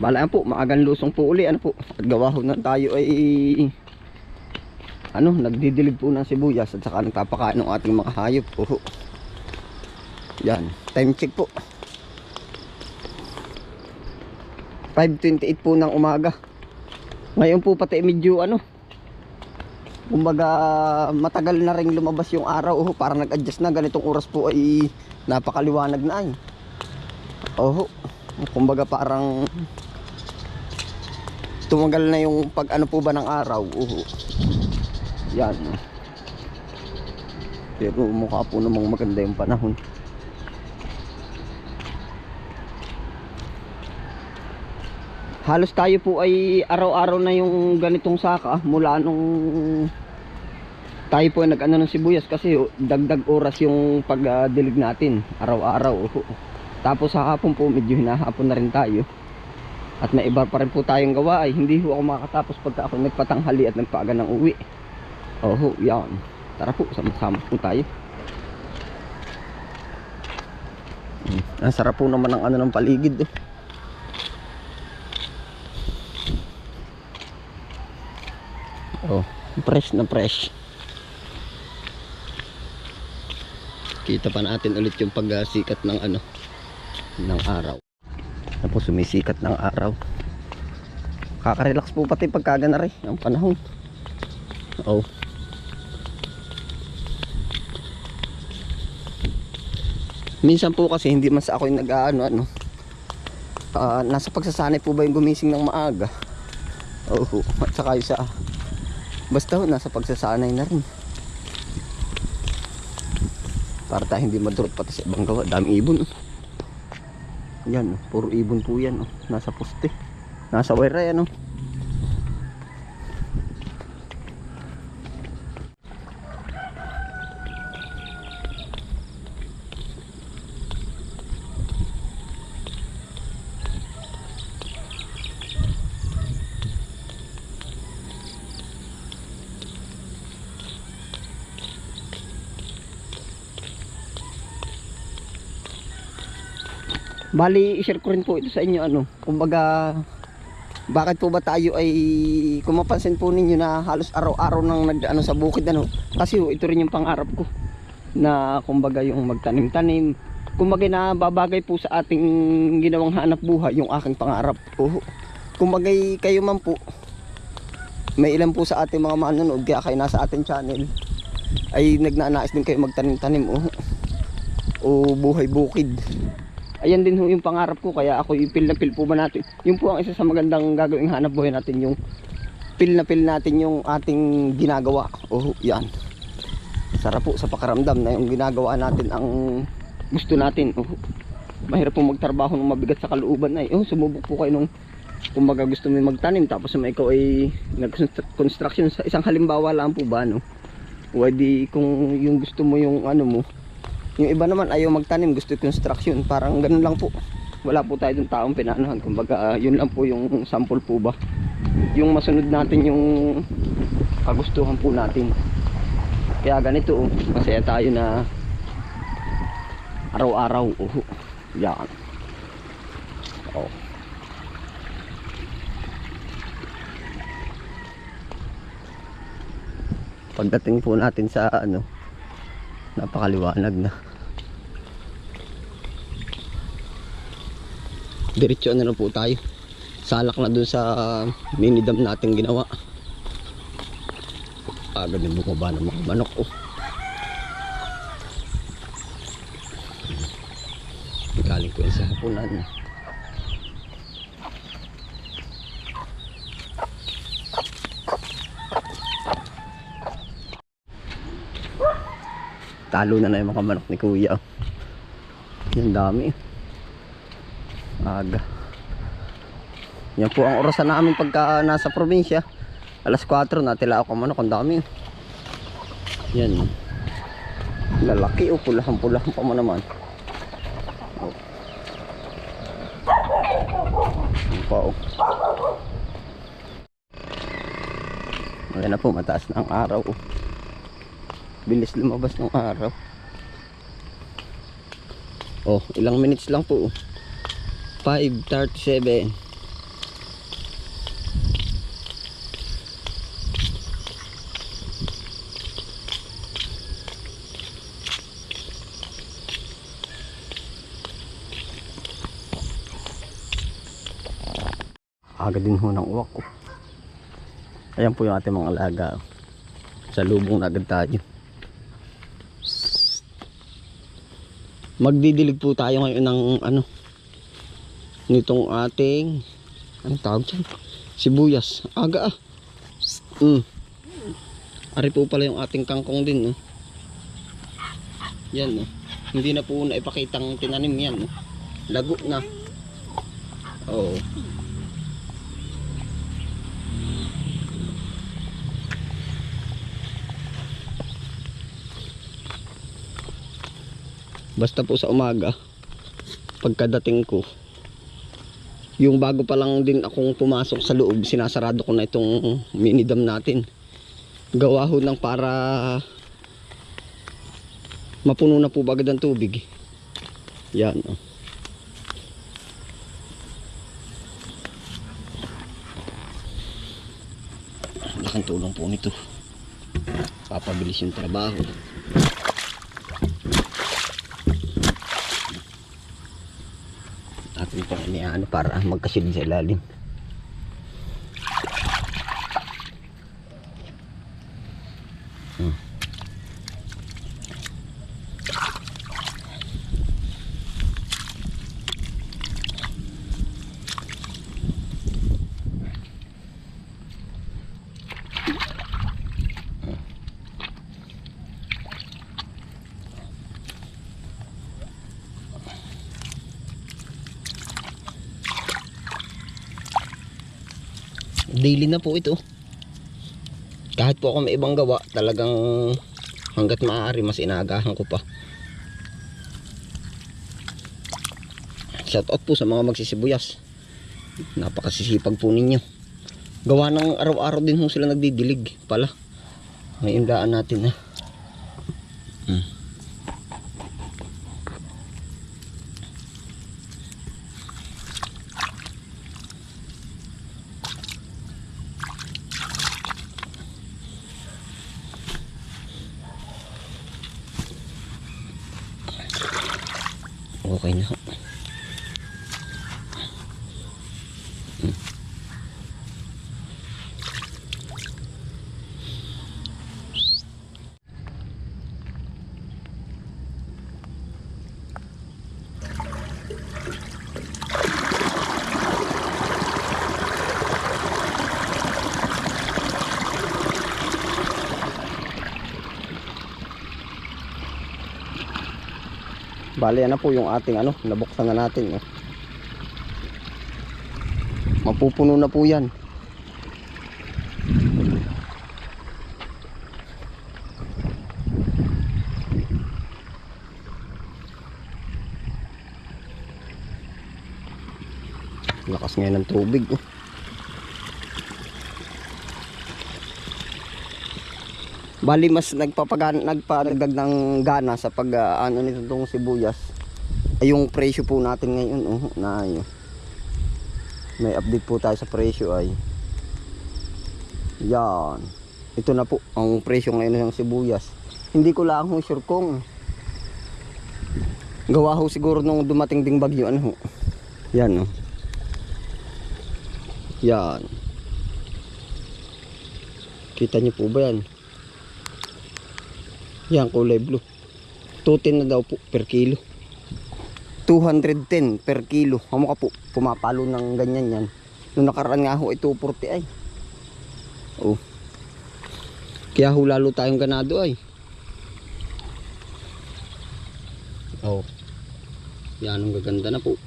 Bala yan po, maagang lusong po uli. Ano po, at gawa ho na tayo ay ano, nagdidilig po ng sibuyas at saka nagpapakain ng ating mga hayop. Oho. Yan, time check po. 5.28 po ng umaga. Ngayon po pati medyo ano, kumbaga matagal na rin lumabas yung araw. Oho, para nag-adjust na. Ganitong oras po ay napakaliwanag na ay. Oho, kumbaga parang tumagal na yung pag ano po ba ng araw. Oho. Yan. Pero mukha po namang maganda yung panahon. Halos tayo po ay araw-araw na yung ganitong saka mula nung tayo po ay nag-ano ng sibuyas kasi dagdag oras yung pagdilig natin araw-araw. Tapos sa hapon po medyo hinahapon na rin tayo. At may iba pa rin po tayong gawa ay hindi ho ako makakatapos pagka ako nagpatanghali at nagpaaga ng uwi. Oho, yan. Tara po, sama-sama po tayo. Hmm, Ang sarap po naman ng ano ng paligid. Oh. Oh, fresh na fresh. Kita pa natin ulit yung pagsikat ng ano ng araw. Ano po sumisikat ng araw. Kaka-relax po pati pagkaga na rin ang panahon. Oh. Minsan po kasi hindi mas ako yung nag-ano ano. Ah, nasa pagsasanay po ba yung gumising ng maaga? Oo, at saka sa Basta ho, nasa pagsasanay na rin. Para tayo hindi madurot pati sa ibang gawa. Dami ibon. oh. Yan, oh, puro ibon po yan. oh. Nasa poste. Nasa wire yan. Oh. Bali, i-share ko rin po ito sa inyo ano. Kumbaga, bakit po ba tayo ay kung mapansin po ninyo na halos araw-araw nang nag ano sa bukid ano. Kasi ho, ito rin yung pangarap ko na kumbaga yung magtanim-tanim. Kumbaga na babagay po sa ating ginawang hanap buhay yung aking pangarap. Oo. Kumbaga kayo man po may ilan po sa ating mga manonood kaya kayo nasa ating channel ay nagnanais din kayo magtanim-tanim o, o buhay bukid ayan din ho yung pangarap ko kaya ako ipil na pil po ba natin. Yun po ang isa sa magandang gagawing hanap buhay natin yung pil na pil natin yung ating ginagawa. Oh yan. Sarap po sa pakaramdam na yung ginagawa natin ang gusto natin. Oh mahirap po magtrabaho ng mabigat sa kalooban ay oh sumubok po kayo nung kumbaga gusto mo magtanim tapos may ikaw ay nag-construction sa isang halimbawa lang po ba no? Pwede kung yung gusto mo yung ano mo yung iba naman ayaw magtanim, gusto construction. Parang ganun lang po. Wala po tayo dun taong pinanahan. Kumbaga, ah, yun lang po yung sample po ba. Yung masunod natin yung kagustuhan po natin. Kaya ganito, oh, masaya tayo na araw-araw. Oh, yan. Oh. Pagdating po natin sa ano, napakaliwanag na. diretso na lang po tayo salak na dun sa mini dam natin ginawa agad yung bumaba ng mga manok oh. galing ko yun sa hapunan talo na na yung mga manok ni kuya oh. yan dami aga yan po ang orasan namin pagka nasa probinsya alas 4 natila ako manok ang dami yan lalaki o pulahan pulahan pa mo naman oh. yan pa oh Ayan na po, mataas na ang araw. oh bilis lumabas ng araw. Oh ilang minutes lang po. 5.37 aga din ho ng uwak ko ayan po yung ating mga alaga. Salubong na agad tayo. Magdidilig po tayo ngayon ng ano nitong ating anong tawag dyan? Sibuyas. Aga ah. Mm. Ari po pala yung ating kangkong din. No? Yan. No? Hindi na po na ipakitang tinanim yan. No? Lago na. Oo. Basta po sa umaga, pagkadating ko, yung bago pa lang din akong pumasok sa loob, sinasarado ko na itong minidam natin. Gawa ho ng para mapuno na po bagad ang tubig. Yan. Oh. Laking tulong po nito. Papabilis yung trabaho. Atin pong iniano para magkasilid sa ilalim. Daily na po ito. Kahit po ako may ibang gawa talagang hanggat maaari mas inaagahan ko pa. Shout out po sa mga magsisibuyas. Napakasisipag po ninyo. Gawa ng araw-araw din ho sila nagdidilig pala. Ngayon daan natin ha okay na ho. Hmm. Yan na po yung ating ano, nabuksan na natin. Oh. Mapupuno na po yan. Lakas ngayon ng tubig. Oh. Bali mas nagpapagan nagpadagdag ng gana sa pag ah, ano nito tong sibuyas. Ay yung presyo po natin ngayon oh, na yun. May update po tayo sa presyo ay. Yan. Ito na po ang presyo ngayon ng sibuyas. Hindi ko lang sure kung gawa ho siguro nung dumating ding bagyo ano ho. Yan oh. Yan. Kita niyo po ba yan? Yan, kulay blue. 210 na daw po per kilo. 210 per kilo. Amo ka po, pumapalo ng ganyan yan. Nung nakaraan nga ho ay 240 ay. Oh. Kaya ho lalo tayong ganado ay. Oh. Yan ang gaganda na po.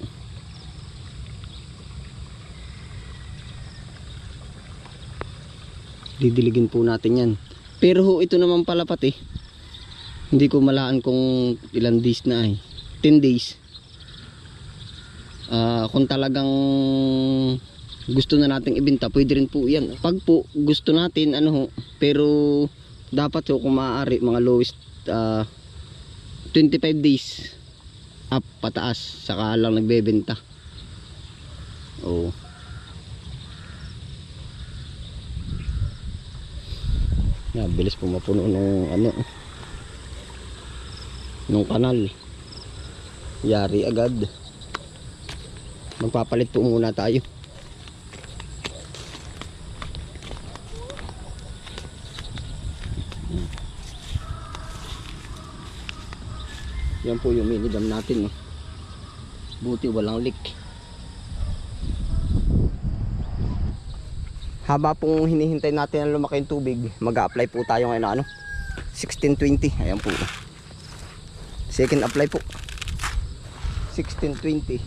Didiligin po natin yan. Pero ho, ito naman pala pati. Hindi ko malaan kung ilan days na ay. 10 days. Ah, kung talagang gusto na nating ibenta, pwede rin po 'yan. Pag po gusto natin ano ho, pero dapat ho kung maaari mga lowest ah, 25 days up pataas saka lang nagbebenta. Oh. Yeah, bilis po mapuno ng ano nung kanal. Yari agad. Magpapalit po muna tayo. Yan po yung mini dam natin no? buti walang leak. Haba pong hinihintay natin ang lumaki yung tubig mag apply po tayo ngayon na ano? 1620 ayan po. Second apply po. 1620.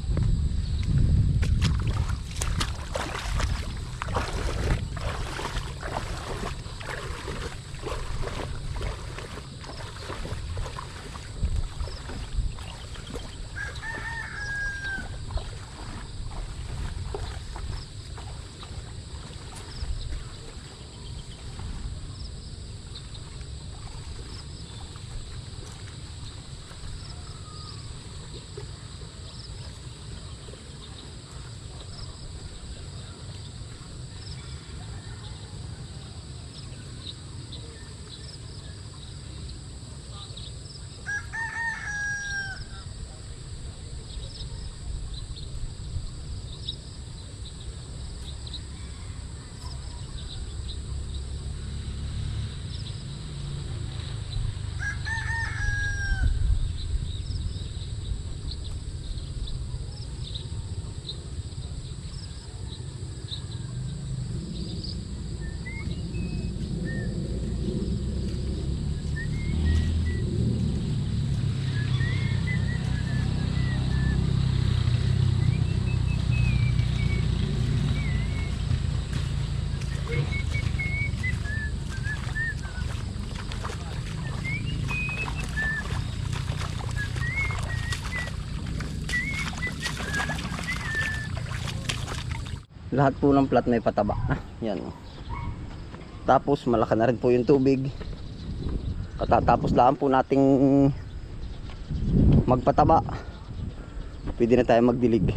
Lahat po ng plat may pataba. Ah, yan. Tapos malaki na rin po yung tubig. Katatapos lang po nating magpataba. Pwede na tayo magdilig.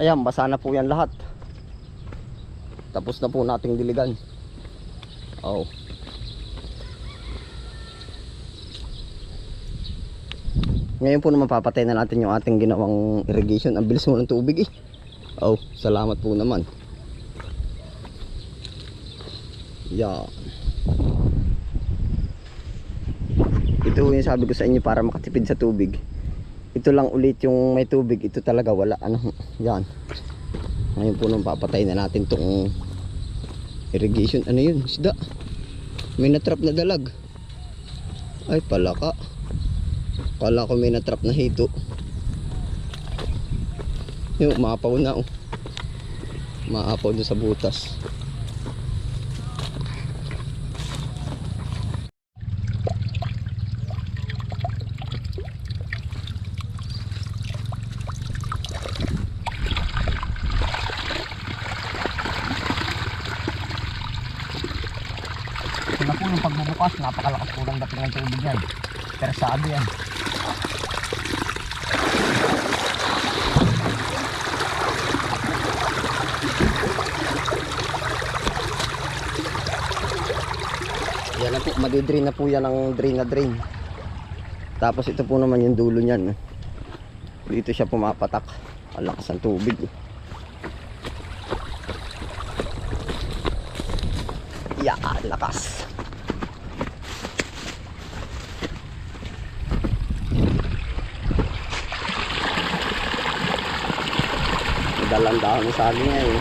Ayan, basa na po yan lahat. tapos na po nating diligan. Oh. Ngayon po naman papatay na natin yung ating ginawang irrigation. Ang bilis mo ng tubig eh. Oh, salamat po naman. Yeah. Ito yung sabi ko sa inyo para makatipid sa tubig. Ito lang ulit yung may tubig. Ito talaga wala. Ano, yan. Ngayon po nung papatay na natin tong irrigation. Ano yun? Isda. May natrap na dalag. Ay, palaka. Kala ko may natrap na hito. Yung maapaw na oh. Maapaw doon sa butas. Ito na pagbubukas, napakalakas po ng dating ng tubig yan. Persado yan. Yan na po, madidrain na po yan ng drain na drain. Tapos ito po naman yung dulo niyan. Dito siya pumapatak. Ang lakas ng tubig. Yeah, lakas. Dalang dahon ng saging eh.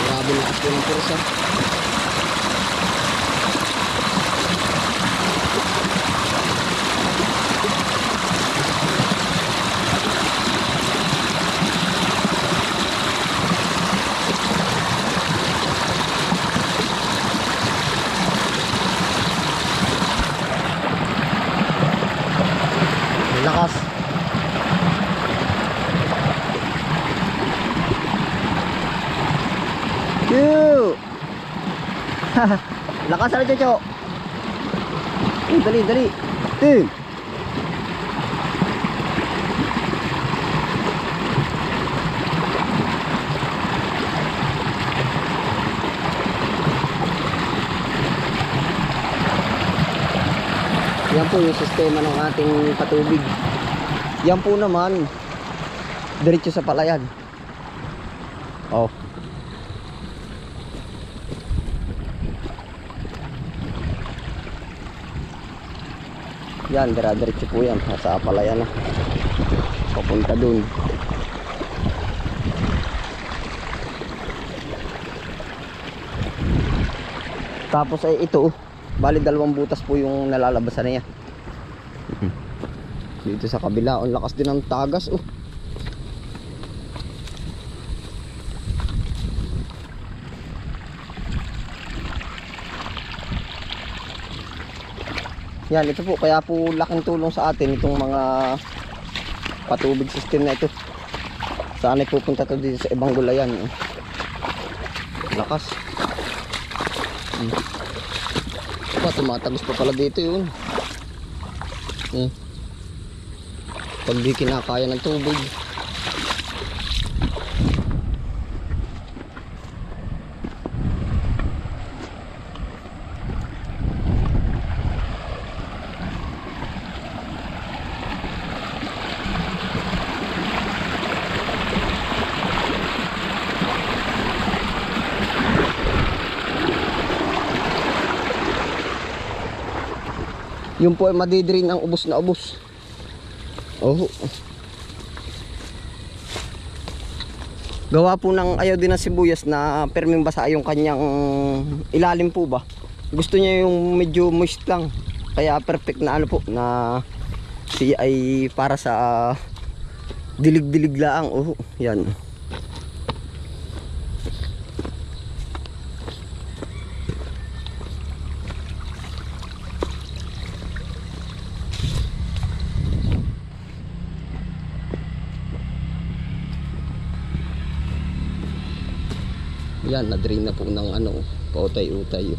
Grabe lakas ng pursa. Ang Lakas. Yoo! Lakas na Chocho. Eh, dali, dali. Eh. Yan po yung sistema ng ating patubig. Yan po naman, diretso sa palayan. Oh. Yan, dira-diretso po yan. Sa palayan na. Papunta dun. Tapos ay ito, oh. bali dalawang butas po yung nalalabasan niya. Dito sa kabila, ang lakas din ng tagas oh. Yan, ito po, kaya po laking tulong sa atin itong mga patubig system na ito. Sana pupunta to dito sa ibang gulayan. eh. Lakas. Hmm. Pa, tumatagos pa pala dito yun. Hmm. Pag di kinakaya ng tubig. Yun po ay madidrain ang ubos na ubos. Oh. Gawa po ng ayaw din ng sibuyas na perming basa yung kanyang ilalim po ba. Gusto niya yung medyo moist lang. Kaya perfect na ano po na siya ay para sa dilig-dilig lang. Oh, yan. Yan, na-drain na po ng ano, pautay-utay.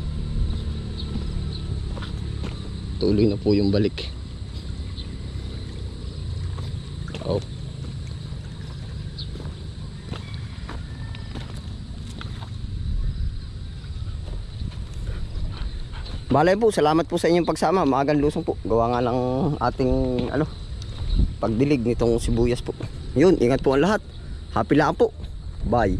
tuloy na po yung balik oh Balay po, salamat po sa inyong pagsama. Maagang lusong po. Gawa nga lang ating ano, pagdilig nitong sibuyas po. Yun, ingat po ang lahat. Happy lang po. Bye.